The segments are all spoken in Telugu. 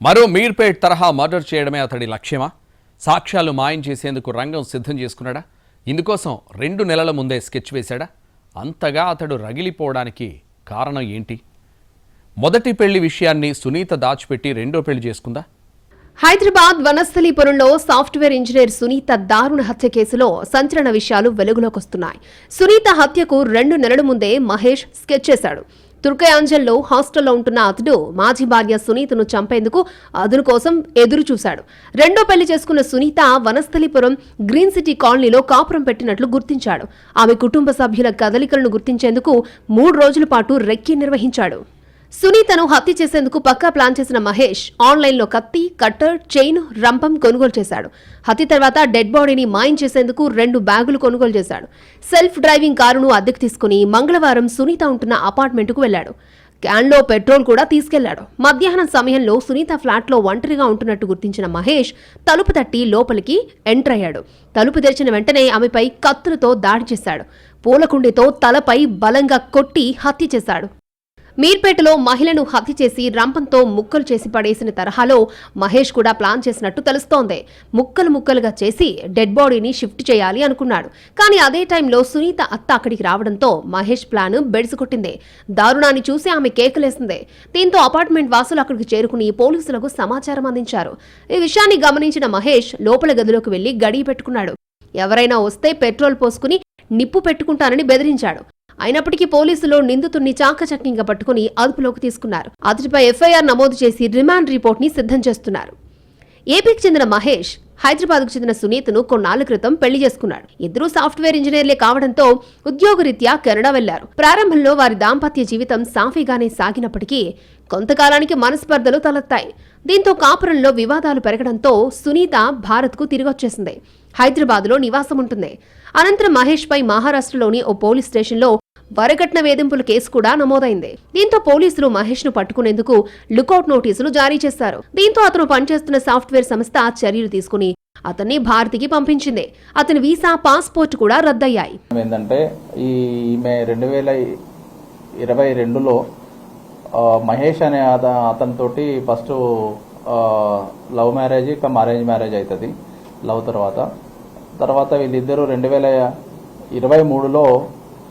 మరో మీర్పేట్ తరహా మర్డర్ చేయడమే అతడి లక్ష్యమా? సాక్ష్యాలు మాయం చేసేందుకు రంగం సిద్ధం చేసుకున్నాడా? ఇందుకోసం రెండు నెలల ముందే స్కెచ్ వేశాడా? అంతగా అతడు రగిలిపోవడానికి కారణం ఏంటి? మొదటి పెళ్ళి విషయాన్ని సునీత దాచిపెట్టి రెండో పెళ్ళి చేసుకుందా? హైదరాబాద్ వనస్థలీపురంలో సాఫ్ట్వేర్ ఇంజనీర్ సునీత దారుణ హత్య కేసులో సంచలన విషయాలు వెలుగులోకొస్తున్నాయి సునీత హత్యకు రెండు నెలల ముందే మహేష్ స్కెచ్ చేశాడు తుర్కయాంజల్లో హాస్టల్లో ఉంటున్న అతడు మాజీ భార్య సునీతను చంపేందుకు అతను కోసం ఎదురు చూశాడు. రెండో పెళ్ళి చేసుకున్న సునీత వనస్థలిపురం గ్రీన్ సిటీ కాలనీలో కాపురం పెట్టినట్లు గుర్తించాడు. ఆమె కుటుంబ సభ్యుల కదలికలను గుర్తించేందుకు మూడు రోజుల పాటు రెక్కి నిర్వహించాడు. సునీతను హత్య చేసేందుకు పక్కా ప్లాన్ చేసిన మహేష్ ఆన్లైన్లో కత్తి కట్టర్ చైన్ రంపం కొనుగోలు చేశాడు. హత్య తర్వాత డెడ్ బాడీని మాయం చేసేందుకు రెండు బ్యాగులు కొనుగోలు చేశాడు. సెల్ఫ్ డ్రైవింగ్ కారును అద్దెకు తీసుకుని మంగళవారం సునీత ఉంటున్న అపార్ట్మెంట్కు వెళ్ళాడు క్యాన్లో పెట్రోల్ కూడా తీసుకెళ్ళాడు. మధ్యాహ్నం సమయంలో సునీత ఫ్లాట్లో ఒంటరిగా ఉంటున్నట్టు గుర్తించిన మహేష్ తలుపు తట్టి లోపలికి ఎంటర్ అయ్యాడు. తలుపు తెరిచిన వెంటనే ఆమెపై కత్తులతో దాడి చేశాడు. పూలకుండితో తలపై బలంగా కొట్టి హత్య చేశాడు. మీర్పేటలో మహిళను హత్య చేసి రంపంతో ముక్కలు చేసి పడేసిన తరహాలో మహేష్ కూడా ప్లాన్ చేసినట్టు తెలుస్తోంది. ముక్కలు ముక్కలుగా చేసి డెడ్ బాడీని షిఫ్ట్ చేయాలి అనుకున్నాడు. కానీ అదే టైంలో సునీత అత్త అక్కడికి రావడంతో మహేష్ ప్లాన్ బెడిసికొట్టింది. దారుణాన్ని చూసి ఆమె కేకలేసింది. దీంతో అపార్ట్మెంట్ వాసులు అక్కడికి చేరుకుని పోలీసులకు సమాచారం అందించారు. ఈ విషయాన్ని గమనించిన మహేష్ లోపల గదిలోకి వెళ్ళి గడియ పెట్టుకున్నాడు. ఎవరైనా వస్తే పెట్రోల్ పోసుకుని నిప్పు పెట్టుకుంటానని బెదిరించాడు. అయినప్పటికీ పోలీసులు నిందితుడిని చాకచక్యంగా పట్టుకుని అదుపులోకి తీసుకున్నారు. అతడిపై ఎఫ్ఐఆర్ నమోదు చేసి రిమాండ్ రిపోర్ట్ని సిద్ధం చేస్తున్నారు. ఏపీకి చెందిన మహేష్ హైదరాబాద్కు చెందిన సునీతను కొన్నాళ్ళ క్రితం పెళ్ళి చేసుకున్నాడు. ఇద్దరూ సాఫ్ట్వేర్ ఇంజనీర్లే కావడంతో ఉద్యోగరీత్యా కెనడా వెళ్ళారు. ప్రారంభంలో వారి దాంపత్య జీవితం సాఫీగానే సాగినప్పటికీ కొంతకాలానికి మనస్పర్ధలు తలెత్తాయి. దీంతో కాపురంలో వివాదాలు పెరగడంతో సునీత భారత్కు తిరిగొచ్చేసింది. హైదరాబాద్లో నివాసం ఉంటుంది అనంతరం మహేష్ పై మహారాష్ట్రలోని ఓ పోలీస్ స్టేషన్లో వరకట్న వేధింపుల కేసు కూడా నమోదైంది. దీంతో పోలీసులు మహేష్ను పట్టుకునేందుకు లుకౌట్ నోటీసులు జారీ చేశారు. దీంతో అతను పనిచేస్తున్న సాఫ్ట్వేర్ సంస్థ చర్యలు తీసుకుని అతన్ని భారతికి పంపించింది. అతని వీసా పాస్పోర్ట్ కూడా రద్దయ్యాయి. ఏంటంటే ఈ మే రెండు వేల ఇరవై రెండులో మహేష్ అనే అతనితోటి ఫస్ట్ లవ్ మ్యారేజ్ ఇక మ్యారేజ్ మ్యారేజ్ అవుతుంది లవ్ తర్వాత. తర్వాత వీళ్ళిద్దరూ రెండు వేల ఇరవై మూడులో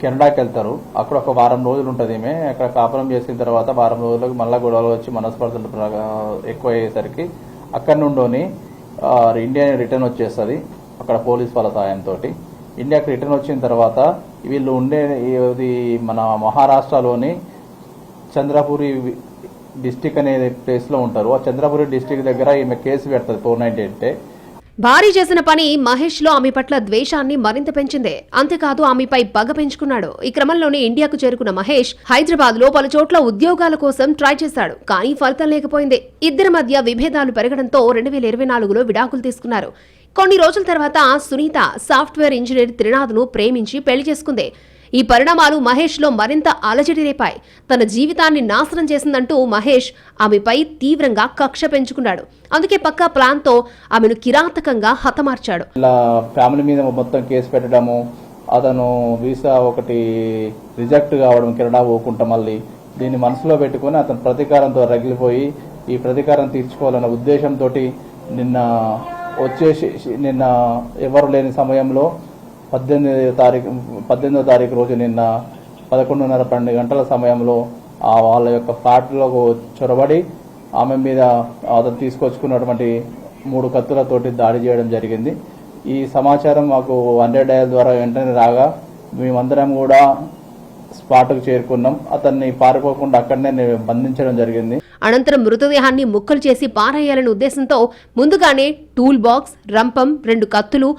కెనడాకి వెళ్తారు అక్కడ ఒక వారం రోజులు ఉంటుంది ఈమె. అక్కడ కాపురం చేసిన తర్వాత వారం రోజులకు మళ్ళీ గొడవలు వచ్చి మనస్పర్ధలు ఎక్కువ అయ్యేసరికి అక్కడి నుండోని ఇండియా రిటర్న్ వచ్చేస్తుంది. అక్కడ పోలీస్ వాళ్ళ సాయంతో ఇండియాకి రిటర్న్ వచ్చిన తర్వాత వీళ్ళు ఉండే ఇది మన మహారాష్ట్రలోని చంద్రపురి డిస్టిక్ అనే ప్లేస్లో ఉంటారు. ఆ చంద్రపురి డిస్టిక్ దగ్గర ఈమె కేసు పెడుతుంది ఫోర్ నైన్టీ అంటే భారీ చేసిన పని మహేష్లో ఆమె పట్ల ద్వేషాన్ని మరింత పెంచింది. అంతేకాదు ఆమెపై పగ పెంచుకున్నాడు. ఈ క్రమంలోనే ఇండియాకు చేరుకున్న మహేష్ హైదరాబాద్లో పలు చోట్ల ఉద్యోగాల కోసం ట్రై చేశాడు. కానీ ఫలితం లేకపోయింది. ఇద్దరి మధ్య విభేదాలు పెరగడంతో రెండు వేల ఇరవై నాలుగులో విడాకులు తీసుకున్నారు. కొన్ని రోజుల తర్వాత సునీత సాఫ్ట్వేర్ ఇంజనీర్ త్రినాథ్ను ప్రేమించి పెళ్ళి చేసుకుంది. ఈ పరిణామాలు మహేష్లో మరింత అలజడి రేపాయి. తన జీవితాన్ని నాశనం చేసిందంటూ మహేష్ ఆమెపై తీవ్రంగా కక్ష పెంచుకున్నాడు. అందుకే పక్కా ప్లాన్తో ఆమెను కిరాతకంగా హతమార్చాడు. ఇలా ఫ్యామిలీ మీద మొత్తం కేసు పెట్టడము అతను వీసా ఒకటి రిజెక్ట్ కావడం కెనడా పోకుండా మళ్ళీ దీన్ని మనసులో పెట్టుకొని అతను ప్రతీకారంతో రగిలిపోయి ఈ ప్రతీకారం తీర్చుకోవాలన్న ఉద్దేశంతో నిన్న వచ్చేసి నిన్న ఎవరు లేని సమయంలో పద్దెనిమిది తారీఖు పద్దెనిమిదో తారీఖు రోజు నిన్న పదకొండున్నర పన్నెండు గంటల సమయంలో ఆ వాళ్ళ యొక్క ఫ్లాట్లోకి చొరబడి ఆమె మీద అతను తీసుకొచ్చుకున్నటువంటి మూడు కత్తులతోటి దాడి చేయడం జరిగింది. ఈ సమాచారం మాకు హండ్రెడ్ డయల్ ద్వారా వెంటనే రాగా మేమందరం కూడా స్పాట్కు చేరుకున్నాం. అతన్ని పారిపోకుండా అక్కడనే బంధించడం జరిగింది. అనంతరం మృతదేహాన్ని ముక్కలు చేసి పారేయాలనే ఉద్దేశంతో ముందుగానే టూల్ బాక్స్ రంపం రెండు కత్తులు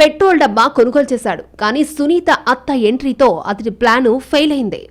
పెట్రోల్ డబ్బా కొనుగోలు చేశాడు. కానీ సునీత అత్త ఎంట్రీతో అతడి ప్లాను ఫెయిల్ అయింది.